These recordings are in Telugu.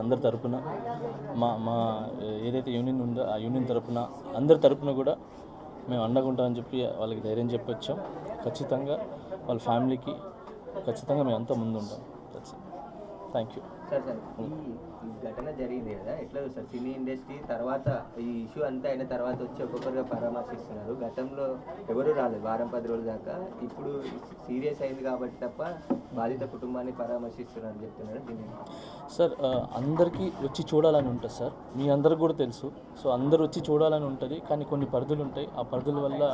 అందరి తరపున మా మా ఏదైతే యూనియన్ ఉందో ఆ యూనియన్ తరపున అందరి తరపున కూడా మేము అండగుంటామని చెప్పి వాళ్ళకి ధైర్యం చెప్పొచ్చాం. ఖచ్చితంగా వాళ్ళ ఫ్యామిలీకి ఖచ్చితంగా మేము అంతా ముందుంటాం. థ్యాంక్ యూ సార్ సార్ ఈ ఈ ఘటన జరిగింది కదా ఎట్లా సార్ సినీ ఇండస్ట్రీ తర్వాత ఈ ఇష్యూ అంతా అయిన తర్వాత వచ్చి ఒక్కొక్కరుగా పరామర్శిస్తున్నారు. గతంలో ఎవరు రాలేదు వారం పది రోజుల దాకా. ఇప్పుడు సీరియస్ అయింది కాబట్టి తప్ప బాధిత కుటుంబాన్ని పరామర్శిస్తున్నారు అని చెప్తున్నారు దీన్ని. సార్ అందరికీ వచ్చి చూడాలని ఉంటుంది సార్ మీ అందరికి కూడా తెలుసు. సో అందరు వచ్చి చూడాలని ఉంటుంది. కానీ కొన్ని పరిధులు ఉంటాయి. ఆ పరిధుల వల్ల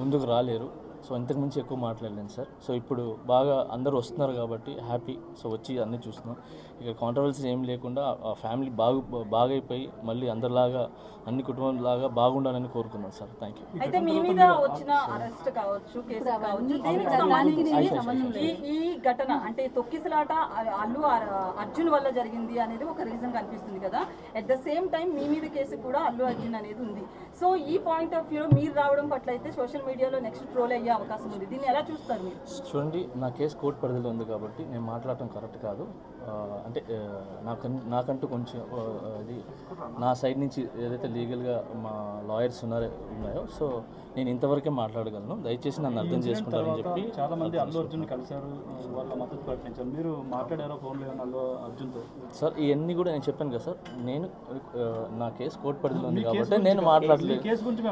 ముందుకు రాలేరు. సో ఇంతకు మించి ఎక్కువ మాట్లాడలేను సార్. సో ఇప్పుడు బాగా అందరూ వస్తున్నారు కాబట్టి హ్యాపీ. సో వచ్చి అన్నీ చూస్తున్నాం. ఇక్కడ కాంట్రవర్సీ ఏం లేకుండా ఆ ఫ్యామిలీ బాగు బాగైపోయి మళ్ళీ అందరిలాగా అన్ని కుటుంబంలాగా బాగుండాలని కోరుకున్నాను సార్. థ్యాంక్ యూ అయితే మీ మీద వచ్చిన అరెస్ట్ కావచ్చు కేసు కావచ్చు దీనికి సంబంధించి ఈ ఈ ఘటన అంటే తొక్కిసలాట అల్లు అర్- అర్జున్ వల్ల జరిగింది అనేది ఒక రీజన్ కనిపిస్తుంది కదా. అట్ ద సేమ్ టైం మీ మీద కేసు కూడా అల్లు అర్జున్ అనేది ఉంది. సో ఈ పాయింట్ ఆఫ్ వ్యూలో మీరు రావడం పట్ల అయితే సోషల్ మీడియాలో నెక్స్ట్ ట్రోల్ అయ్యే. అవకాశం ఉంది. దీన్ని ఎలా చూస్తారు మీరు? చూడండి నా కేసు కోర్టు పరిధిలో ఉంది కాబట్టి నేను మాట్లాడటం కరెక్ట్ కాదు. అంటే నాకం నాకంటూ కొంచెం ఇది నా సైడ్ నుంచి ఏదైతే లీగల్గా మా లాయర్స్ ఉన్నారో ఉన్నాయో సో నేను ఇంతవరకే మాట్లాడగలను. దయచేసి నన్ను అర్థం చేసుకుంటారని చెప్పి చాలా మంది అల్లు అర్జున్ కలిశారు వాళ్ళ మద్దతు ప్రకటించారు. మీరు మాట్లాడారో ఫోన్లో అల్లు అర్జున్తో? సార్ ఇవన్నీ కూడా నేను చెప్పాను కదా సార్. నేను నా కేసు కోర్టు పరిధిలో ఉంది కాబట్టి నేను మాట్లాడలేదు. కేసు గురించి మేము